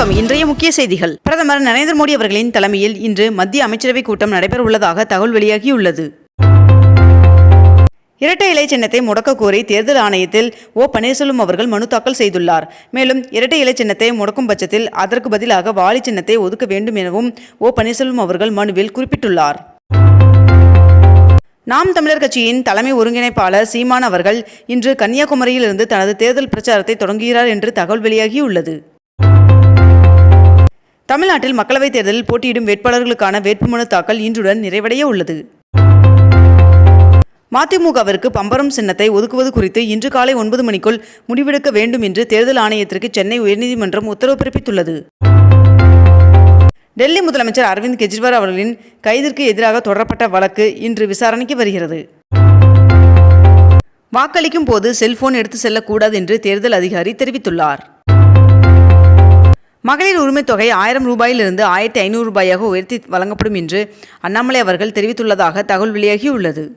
வணக்கம். இன்றைய முக்கிய செய்திகள். பிரதமர் நரேந்திர மோடி அவர்களின் தலைமையில் இன்று மத்திய அமைச்சரவை கூட்டம் நடைபெற உள்ளதாக தகவல் வெளியாகியுள்ளது. இரட்டை இலை சின்னத்தை முடக்க கோரி தேர்தல் ஆணையத்தில் ஓ பன்னீர்செல்வம் அவர்கள் மனு தாக்கல் செய்துள்ளார். மேலும் இரட்டை இலை சின்னத்தை முடக்கும் பட்சத்தில் அதற்கு பதிலாக வாலி சின்னத்தை ஒதுக்க வேண்டும் எனவும் ஓ பன்னீர்செல்வம் அவர்கள் மனுவில் குறிப்பிட்டுள்ளார். நாம் தமிழர் கட்சியின் தலைமை ஒருங்கிணைப்பாளர் சீமான் அவர்கள் இன்று கன்னியாகுமரியிலிருந்து தனது தேர்தல் பிரச்சாரத்தை தொடங்குகிறார் என்று தகவல் வெளியாகியுள்ளது. தமிழ்நாட்டில் மக்களவைத் தேர்தலில் போட்டியிடும் வேட்பாளர்களுக்கான வேட்புமனு தாக்கல் இன்றுடன் நிறைவடைய உள்ளது. மதிமுகவிற்கு பம்பரம் சின்னத்தை ஒதுக்குவது குறித்து இன்று காலை ஒன்பது மணிக்குள் முடிவெடுக்க வேண்டும் என்று தேர்தல் ஆணையத்திற்கு சென்னை உயர்நீதிமன்றம் உத்தரவு பிறப்பித்துள்ளது. டெல்லி முதலமைச்சர் அரவிந்த் கெஜ்ரிவால் அவர்களின் கைதிற்கு எதிராக தொடரப்பட்ட வழக்கு இன்று விசாரணைக்கு வருகிறது. வாக்களிக்கும் போது செல்போன் எடுத்து செல்லக்கூடாது என்று தேர்தல் அதிகாரி தெரிவித்துள்ளார். மகளிர் உரிமைத் தொகை ஆயிரம் ரூபாயிலிருந்து ஆயிரத்தி ஐநூறு ரூபாயாக உயர்த்தி வழங்கப்படும் என்று அண்ணாமலை அவர்கள் தெரிவித்துள்ளதாக தகவல் வெளியாகியுள்ளது.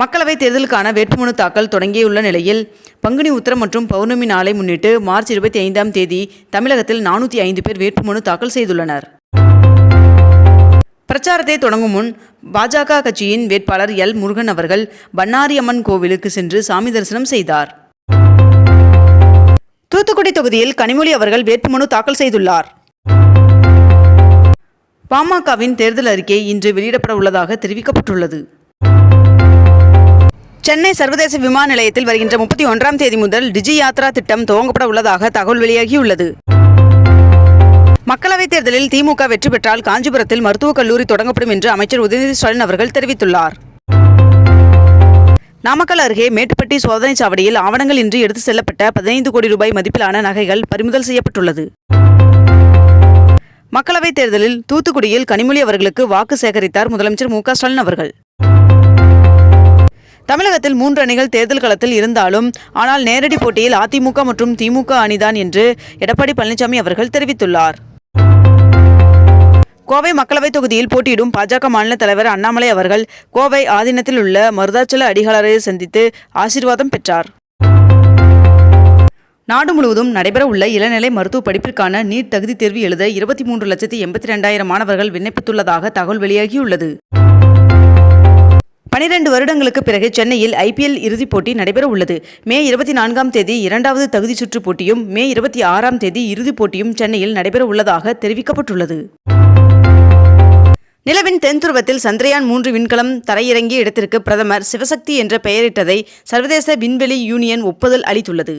மக்களவைத் தேர்தலுக்கான வேட்புமனு தாக்கல் தொடங்கியுள்ள நிலையில் பங்குனி உத்திரம் மற்றும் பௌர்ணமி நாளை முன்னிட்டு மார்ச் இருபத்தி ஐந்தாம் தேதி தமிழகத்தில் நானூற்றி ஐந்து பேர் வேட்புமனு தாக்கல் செய்துள்ளனர். பிரச்சாரத்தை தொடங்கும் முன் பாஜக கட்சியின் வேட்பாளர் எல் முருகன் அவர்கள் பன்னாரியம்மன் கோவிலுக்கு சென்று சாமி தரிசனம் செய்தார். தூத்துக்குடி தொகுதியில் கனிமொழி அவர்கள் வேட்புமனு தாக்கல் செய்துள்ளார். பாமகவின் தேர்தல் அறிக்கை இன்று வெளியிடப்பட உள்ளதாக தெரிவிக்கப்பட்டுள்ளது. சென்னை சர்வதேச விமான நிலையத்தில் வருகின்ற முப்பத்தி ஒன்றாம் தேதி முதல் டிஜி யாத்ரா திட்டம் துவங்கப்பட உள்ளதாக தகவல் வெளியாகியுள்ளது. மக்களவைத் தேர்தலில் திமுக வெற்றி பெற்றால் காஞ்சிபுரத்தில் மருத்துவக் கல்லூரி தொடங்கப்படும் என்று அமைச்சர் உதயநிதி ஸ்டாலின் அவர்கள் தெரிவித்துள்ளார். நாமக்கல் அருகே மேட்டுப்பட்டி சோதனை சாவடியில் ஆவணங்கள் இன்றி எடுத்து செல்லப்பட்ட பதினைந்து கோடி ரூபாய் மதிப்பிலான நகைகள் பறிமுதல் செய்யப்பட்டுள்ளது. மக்களவைத் தேர்தலில் தூத்துக்குடியில் கனிமொழி அவர்களுக்கு வாக்கு சேகரித்தார் முதலமைச்சர் மு ஸ்டாலின் அவர்கள். தமிழகத்தில் மூன்று அணிகள் தேர்தல் களத்தில் இருந்தாலும் ஆனால் நேரடி போட்டியில் அதிமுக மற்றும் திமுக அணிதான் என்று எடப்பாடி பழனிசாமி அவர்கள் தெரிவித்துள்ளார். கோவை மக்களவைத் தொகுதியில் போட்டியிடும் பாஜக மாநில தலைவர் அண்ணாமலை அவர்கள் கோவை ஆதீனத்தில் உள்ள மருதாச்சல அடிகளாரை சந்தித்து ஆசீர்வாதம் பெற்றார். நாடு முழுவதும் நடைபெறவுள்ள இளநிலை மருத்துவ படிப்பிற்கான நீட் தகுதி தேர்வு எழுத இருபத்தி மூன்று லட்சத்தி எண்பத்தி ரெண்டாயிரம் மாணவர்கள் விண்ணப்பித்துள்ளதாக தகவல் வெளியாகியுள்ளது. பனிரெண்டு வருடங்களுக்கு பிறகு சென்னையில் ஐபிஎல் இறுதிப் போட்டி நடைபெற உள்ளது மே இருபத்தி நான்காம் தேதி இரண்டாவது தகுதி சுற்று போட்டியும் மே இருபத்தி ஆறாம் தேதி இறுதிப் போட்டியும் சென்னையில் நடைபெற உள்ளதாக தெரிவிக்கப்பட்டுள்ளது. நிலவின் தென்துருவத்தில் சந்திரயான் மூன்று விண்கலம் தரையிறங்கிய இடத்திற்கு பிரதமர் சிவசக்தி என்ற பெயரிட்டதை சர்வதேச விண்வெளி யூனியன் ஒப்புதல் அளித்துள்ளது.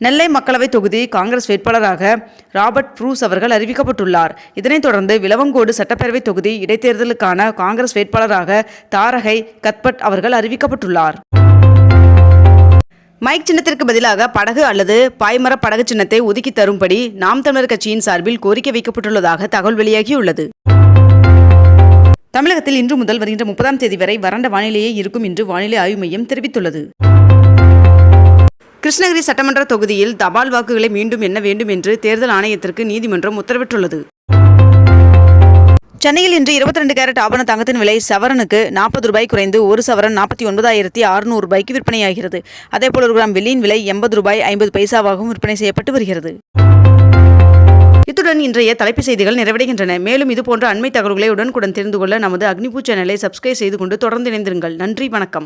நெல்லை மக்களவைத் தொகுதி காங்கிரஸ் வேட்பாளராக ராபர்ட் ப்ரூஸ் அவர்கள் அறிவிக்கப்பட்டுள்ளார். இதனைத் தொடர்ந்து விளவங்கோடு சட்டப்பேரவைத் தொகுதி இடைத்தேர்தலுக்கான காங்கிரஸ் வேட்பாளராக தாரகை கத்பட் அவர்கள் அறிவிக்கப்பட்டுள்ளார். மைக் சின்னத்திற்கு பதிலாக படகு அல்லது பாய்மர படகு சின்னத்தை ஒதுக்கி தரும்படி நாம் தமிழர் கட்சியின் சார்பில் கோரிக்கை வைக்கப்பட்டுள்ளதாக தகவல் வெளியாகியுள்ளது. தமிழகத்தில் இன்று முதல் வருகின்ற முப்பதாம் தேதி வரை வறண்ட வானிலையே இருக்கும் என்று வானிலை ஆய்வு மையம் தெரிவித்துள்ளது. கிருஷ்ணகிரி சட்டமன்ற தொகுதியில் தபால் வாக்குகளை மீண்டும் எண்ண வேண்டும் என்று தேர்தல் ஆணையத்திற்கு நீதிமன்றம் உத்தரவிட்டுள்ளது. சென்னையில் இன்று இருபத்தி ரெண்டு கேரட் ஆபண தங்கத்தின் விலை சவரனுக்கு நாற்பது ரூபாய் குறைந்து ஒரு சவரன் நாற்பத்தி ஒன்பதாயிரத்தி அறுநூறு ரூபாய்க்கு விற்பனையாகிறது. அதேபோல் ஒரு கிராம் வெள்ளியின் விலை எண்பது ரூபாய் ஐம்பது பைசாவாகவும் விற்பனை செய்யப்பட்டு வருகிறது. இத்துடன் இன்றைய தலைப்பு செய்திகள் நிறைவடைகின்றன. மேலும் இதுபோன்ற அண்மை தகவல்களை உடனுக்குடன் தெரிந்து கொள்ள நமது அக்னிபூ சேனலை சப்ஸ்கிரைப் செய்து கொண்டு தொடர்ந்து இணைந்திருங்கள். நன்றி வணக்கம்.